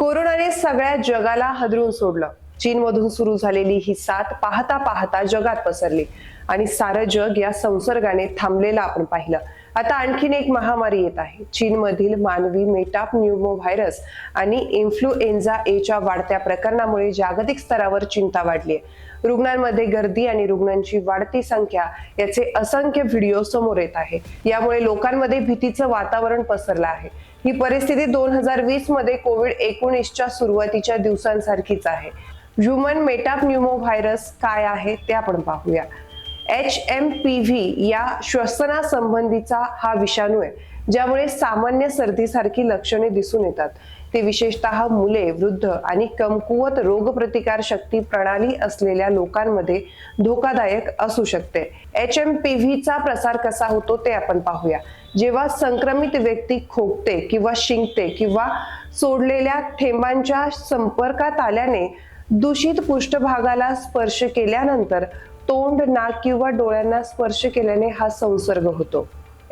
कोरोनाने सगळ्या जगाला हदरून सोडलं. चीनमधून सुरू झालेली ही साथ पाहता पाहता जगात पसरली आणि सारं जग या संसर्गाने थांबलेलं आपण पाहिलं. आता आणखीन एक महामारी येत आहे. चीनमधील मानवी मेटाप न्यूमो व्हायरस आणि इन्फ्लुएन्झा एच्या वाढत्या प्रकरणामुळे जागतिक स्तरावर चिंता वाढली आहे. रुग्णांमध्ये गर्दी आणि रुग्णांची वाढती संख्या याचे असंख्य व्हिडिओ समोर येत आहे. यामुळे लोकांमध्ये भीतीचं वातावरण पसरलं आहे. ही परिस्थिती दोन हजार वीसमध्ये कोविड एकोणीसच्या सुरुवातीच्या दिवसांसारखीच आहे. ह्युमन मेटाप न्यूमो व्हायरस काय आहे ते आपण पाहूया. एच एम पी व्ही या श्वसनासंबंधीचा हा विषाणू आहे ज्यामुळे सामान्य सर्दीसारखी लक्षणे दिसून येतात. ते विशेषतः मुले वृद्ध आणि कमकुवत रोगप्रतिकार शक्ती प्रणाली असलेल्या लोकांमध्ये धोकादायक असू शकते. एच एम पी व्हीचा प्रसार कसा होतो ते आपण पाहूया. जेव्हा संक्रमित व्यक्ती खोकते किंवा शिंकते किंवा सोडलेल्या थेंबांच्या संपर्कात आल्याने दूषित पृष्ठभागाला स्पर्श केल्यानंतर तोंड नाक किंवा डोळ्यांना स्पर्श केल्याने हा संसर्ग होतो.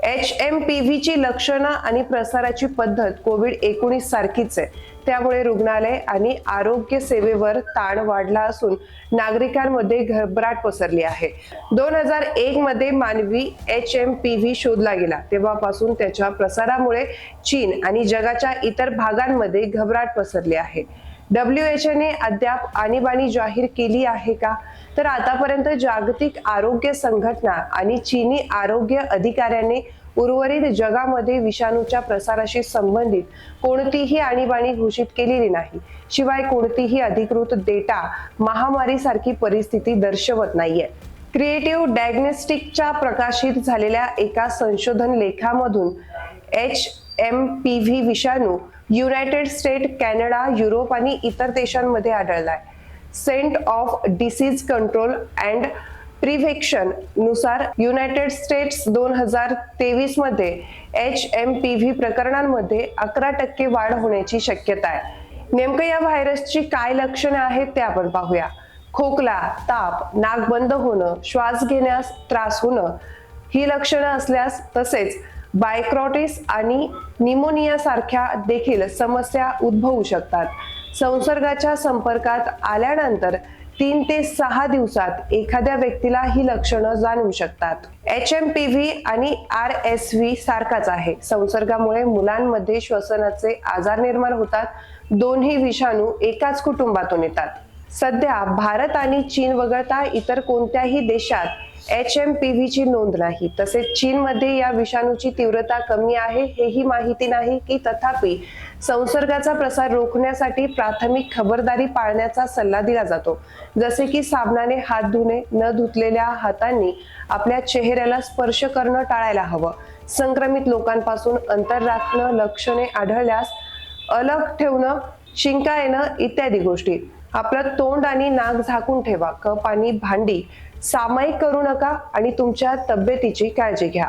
एच एम पी व्हीची लक्षणं आणि प्रसाराची पद्धत कोविड एकोणीस सारखीच आहे. त्यामुळे रुग्णालय आणि आरोग्य सेवेवर ताण वाढला असून नागरिकांमध्ये घबराट पसरली आहे. दोन हजार एक मध्ये मानवी एच एम पी व्ही शोधला गेला. तेव्हापासून त्याच्या प्रसारामुळे चीन आणि जगाच्या इतर भागांमध्ये घबराट पसरली आहे. डब्ल्यू एच ने अद्याप आणीबाणी जाहीर केली आहे का? तर आतापर्यंत जागतिक आरोग्य संघटना आणि चीनी आरोग्य अधिकाऱ्याने उर्वरित जगामध्ये विषाणूच्या प्रसाराशी संबंधित कोणतीही आणीबाणी घोषित केलेली नाही. शिवाय कोणतीही अधिकृत डेटा महामारीसारखी परिस्थिती दर्शवत नाहीये. क्रिएटिव्ह डायग्नोस्टिकच्या प्रकाशित झालेल्या एका संशोधन लेखामधून एच एम पी व्ही विषाणू युनायटेड स्टेट कॅनडा युरोप आणि इतर देशांमध्ये आढळलाय. Centre of disease control and प्रिव्हेक्शननुसार United States दोन हजार तेवीसमध्ये एच एम पी व्ही प्रकरणांमध्ये अकरा टक्के वाढ होण्याची शक्यता आहे. नेमकं या व्हायरसची काय लक्षणं आहेत ते आपण पाहूया. खोकला ताप नाक बंद होणं श्वास घेण्यास त्रास होणं ही लक्षणं असल्यास तसेच बायक्रॉटिस आणि निमोनिया सारख्या देखील समस्या उद्भवू शकतात. संसर्गाच्या संपर्कात आल्यानंतर तीन ते सहा दिवसात एखाद्या व्यक्तीला ही लक्षणं जाणवू शकतात. एच एम पी व्ही आणि आर एस व्ही सारखाच आहे. संसर्गामुळे मुलांमध्ये श्वसनाचे आजार निर्माण होतात. दोन्ही विषाणू एकाच कुटुंबातून येतात. सध्या भारत आणि चीन वगळता इतर कोणत्याही देशात एच एम पी व्हीची नोंद नाही. तसेच चीनमध्ये या विषाणूची तीव्रता कमी आहे हेही माहिती नाही की तथापि संसर्गाचा प्रसार रोखण्यासाठी प्राथमिक खबरदारी पाळण्याचा सल्ला दिला जातो. जसे की साबणाने हात धुणे न धुतलेल्या हातांनी आपल्या चेहऱ्याला स्पर्श करणं टाळायला हवं. संक्रमित लोकांपासून अंतर राखणं लक्षणे आढळल्यास अलग ठेवणं शिंका येणं इत्यादी गोष्टी. आपलं तोंड आणि नाक झाकून ठेवा. कप आणि भांडी सामायिक करू नका आणि तुमच्या तब्येतीची काळजी घ्या.